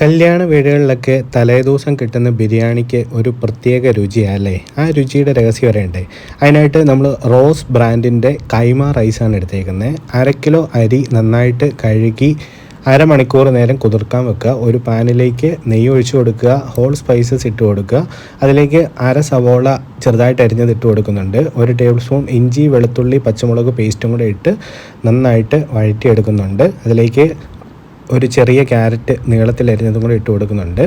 കല്യാണ വീടുകളിലൊക്കെ തലേദിവസം കിട്ടുന്ന ബിരിയാണിക്ക് ഒരു പ്രത്യേക രുചിയല്ലേ ആ രുചിയുടെ രഹസ്യം വരേണ്ടേ അതിനായിട്ട് നമ്മൾ റോസ് ബ്രാൻഡിന്റെ കൈമ റൈസാണ് എടുത്തേക്കുന്നത് അര കിലോ അരി നന്നായിട്ട് കഴുകി അരമണിക്കൂർ നേരം കുതിർക്കാൻ വെക്കുക. ഒരു പാനിലേക്ക് നെയ്യ് ഒഴിച്ചു കൊടുക്കുക. ഹോൾ സ്പൈസസ് ഇട്ട് കൊടുക്കുക. അതിലേക്ക് അര സവോള ചെറുതായിട്ട് അരിഞ്ഞത് ഇട്ട് കൊടുക്കുന്നുണ്ട്. ഒരു ടേബിൾ സ്പൂൺ ഇഞ്ചി വെളുത്തുള്ളി പച്ചമുളക് പേസ്റ്റും കൂടെ ഇട്ട് നന്നായിട്ട് വഴറ്റിയെടുക്കുന്നുണ്ട്. അതിലേക്ക് ഒരു ചെറിയ ക്യാരറ്റ് നീളത്തിൽ അരിഞ്ഞതും കൂടി ഇട്ട് കൊടുക്കുന്നുണ്ട്.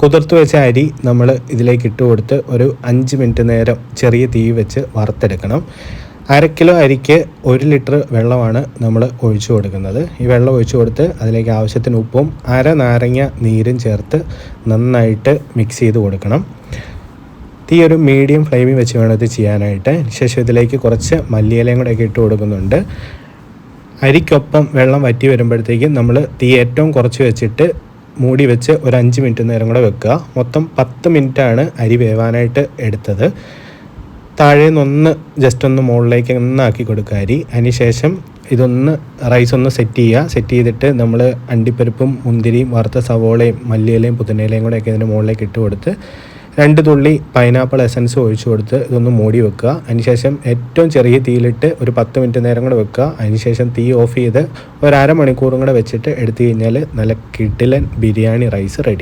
കുതിർത്ത് വെച്ച അരി നമ്മൾ ഇതിലേക്ക് ഇട്ട് കൊടുത്ത് ഒരു അഞ്ച് മിനിറ്റ് നേരം ചെറിയ തീ വെച്ച് വറുത്തെടുക്കണം. അര കിലോ അരിക്ക് ഒരു ലിറ്റർ വെള്ളമാണ് നമ്മൾ ഒഴിച്ചു കൊടുക്കുന്നത്. ഈ വെള്ളം ഒഴിച്ചു കൊടുത്ത് അതിലേക്ക് ആവശ്യത്തിന് ഉപ്പും അര നാരങ്ങ നീരും ചേർത്ത് നന്നായിട്ട് മിക്സ് ചെയ്ത് കൊടുക്കണം. തീ ഒരു മീഡിയം ഫ്ലെയിമിൽ വെച്ച് വേണം ഇത് ചെയ്യാനായിട്ട്. ശേഷം ഇതിലേക്ക് കുറച്ച് മല്ലിയിലയും കൂടെയൊക്കെ ഇട്ട് കൊടുക്കുന്നുണ്ട്. അരിക്കൊപ്പം വെള്ളം വറ്റി വരുമ്പോഴത്തേക്കും നമ്മൾ തീ ഏറ്റവും കുറച്ച് വെച്ചിട്ട് മൂടി വെച്ച് ഒരു അഞ്ച് മിനിറ്റ് നേരം കൂടെ വെക്കുക. മൊത്തം പത്ത് മിനിറ്റാണ് അരി വേവാനായിട്ട് എടുത്തത്. താഴെ നിന്നൊന്ന് ജസ്റ്റ് ഒന്ന് മുകളിലേക്ക് ഒന്നാക്കി കൊടുക്കുക അരി. അതിനുശേഷം ഇതൊന്ന് റൈസ് ഒന്ന് സെറ്റ് ചെയ്യുക. സെറ്റ് ചെയ്തിട്ട് നമ്മൾ അണ്ടിപ്പരിപ്പും മുന്തിരിയും വറുത്ത സവോളയും മല്ലിയിലയും പുതിനയിലയും കൂടെയൊക്കെ ഇതിന്റെ മുകളിലേക്ക് ഇട്ട് കൊടുത്ത് രണ്ട് തുള്ളി പൈനാപ്പിൾ എസൻസ് ഒഴിച്ചു കൊടുത്ത് ഇതൊന്ന് മൂടി വെക്കുക. അതിനുശേഷം ഏറ്റവും ചെറിയ തീയിലിട്ട് ഒരു പത്ത് മിനിറ്റ് നേരം കൂടെ വെക്കുക. അതിനുശേഷം തീ ഓഫ് ചെയ്ത് ഒരു അരമണിക്കൂറും കൂടെ വെച്ചിട്ട് എടുത്തു കഴിഞ്ഞാൽ നല്ല കിടിലൻ ബിരിയാണി റൈസ് റെഡി